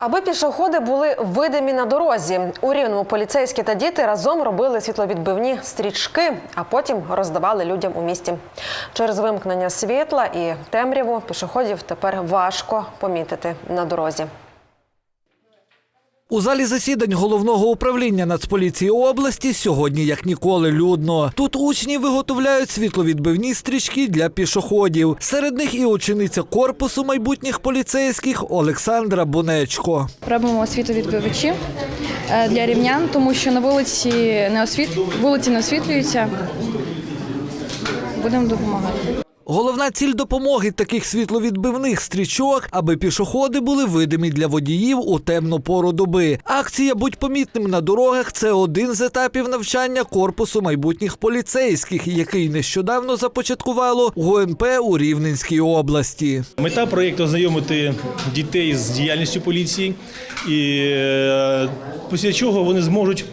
Аби пішоходи були видимі на дорозі. У рівному поліцейські та діти разом робили світловідбивні стрічки, а потім роздавали людям у місті. Через вимкнення світла і темряву пішоходів тепер важко помітити на дорозі. У залі засідань головного управління Нацполіції області сьогодні як ніколи людно. Тут учні виготовляють світловідбивні стрічки для пішоходів. Серед них і учениця корпусу майбутніх поліцейських Олександра Бунечко. Робимо світовідбивачі е, для рівнян, тому що на вулиці не освіт... вулиці не освітлюються. Будемо допомагати. Головна ціль допомоги таких світловідбивних стрічок, аби пішоходи були видимі для водіїв у темну пору доби. Акція Будь помітним на дорогах це один з етапів навчання корпусу майбутніх поліцейських, який нещодавно започаткувало ГУНП у Рівненській області. Мета проєкту ознайомити дітей з діяльністю поліції, і е, після чого вони зможуть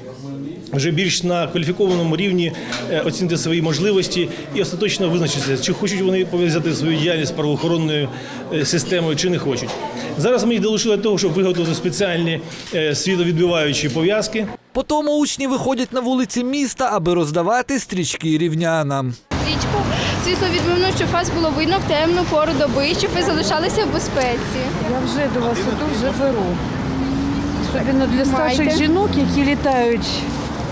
вже більш на кваліфікованому рівні е, оцінити свої можливості і остаточно визначитися, чи хочуть вони пов'язати свою діяльність з правоохоронною е, системою, чи не хочуть. Зараз ми їх долучили до того, щоб виготовити спеціальні е, світловідбиваючі пов'язки. Потому учні виходять на вулиці міста, аби роздавати стрічки рівнянам. стрічку світловідмивну, щоб вас було видно в темну пору доби, щоб ви залишалися в безпеці. Я вже до вас іду, вже беру. Особливо для старших жінок, які літають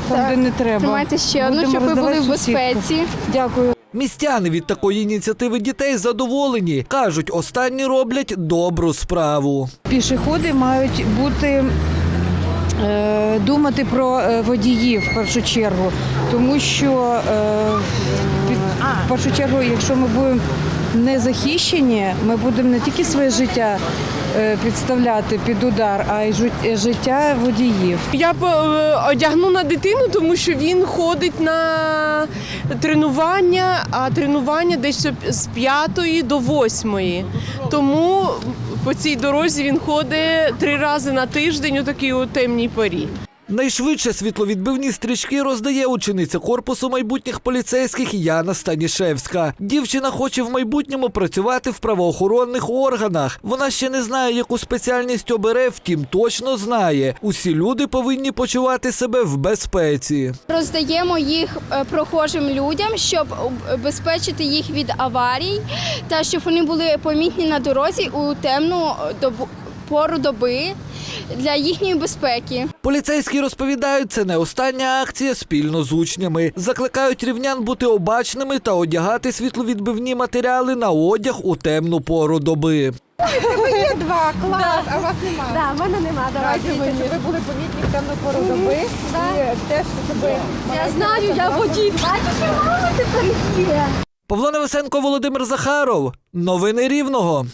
там, Так. де не треба. Тримайте ще одну, Будемо щоб ви були роздавати в сусідку. безпеці. Дякую. Містяни від такої ініціативи дітей задоволені. кажуть, останні роблять добру справу. Пішоходи мають бути. е, Думати про е, водіїв в першу чергу, тому що е, в першу чергу, якщо ми будемо не захищені, ми будемо не тільки своє життя підставляти під удар, а й життя водіїв. Я б, е, одягну на дитину, тому що він ходить на тренування, а тренування десь з п'ятої до восьмої. Тому по цій дорозі він ходить три рази на тиждень у такій у темній порі. Найшвидше світловідбивні стрічки роздає учениця корпусу майбутніх поліцейських Яна Станішевська. Дівчина хоче в майбутньому працювати в правоохоронних органах. Вона ще не знає, яку спеціальність обере, втім точно знає. Усі люди повинні почувати себе в безпеці. Роздаємо їх е, прохожим людям, щоб убезпечити їх від аварій та щоб вони були помітні на дорозі у темну е, добу пору доби для їхньої безпеки. Поліцейські розповідають, це не остання акція спільно з учнями. Закликають рівнян бути обачними та одягати світловідбивні матеріали на одяг у темну пору доби. У мене є два, клас, а вас немає. У мене нема. Ви були помітні в темну пору доби. Я знаю, я водій. Бачиш, мама тепер є. Павло Невесенко, Володимир Захаров. Новини Рівного.